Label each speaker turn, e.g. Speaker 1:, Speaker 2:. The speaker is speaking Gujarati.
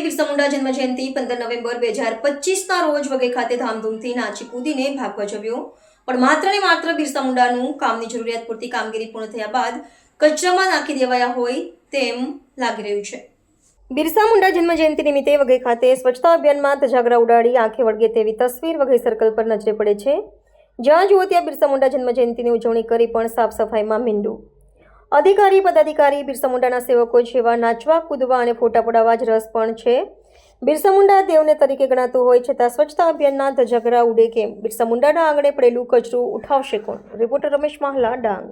Speaker 1: બિરસા મુંડા જન્મજયંતિ પંદર નવેમ્બર બે હજાર પચીસના રોજ વગઈ ખાતે ધામધૂમથી નાચી કૂદીને ભાગ ભજવ્યો. પણ માત્ર ને માત્ર બિરસા મુંડાનું કામની જરૂરિયાત પૂરતી કામગીરી પૂર્ણ થયા બાદ કચરામાં નાખી દેવાયા હોય તેમ લાગી રહ્યું છે. બિરસા મુંડા જન્મજયંતિ નિમિત્તે વઘઈ ખાતે સ્વચ્છતા અભિયાનમાં ધજાગરા ઉડાડી આંખે વળગે તેવી તસવીર વઘઈ સર્કલ પર નજરે પડે છે. જ્યાં જુઓ ત્યાં બિરસા મુંડા જન્મજયંતિની ઉજવણી કરી પણ સાફ સફાઈમાં મીંડું અધિકારી, પદાધિકારી બિરસા મુંડાના સેવકો જેવા નાચવા, કૂદવા અને ફોટા પડાવવા જ રસ પણ છે. બિરસા મુંડા દેવને તરીકે ગણાતું હોય છતાં સ્વચ્છતા અભિયાનના ધજાગરા ઉડે કેમ? બિરસા મુંડાના આંગણે પડેલું કચરું ઉઠાવશે કોણ? રિપોર્ટર રમેશ માહલા, ડાંગ.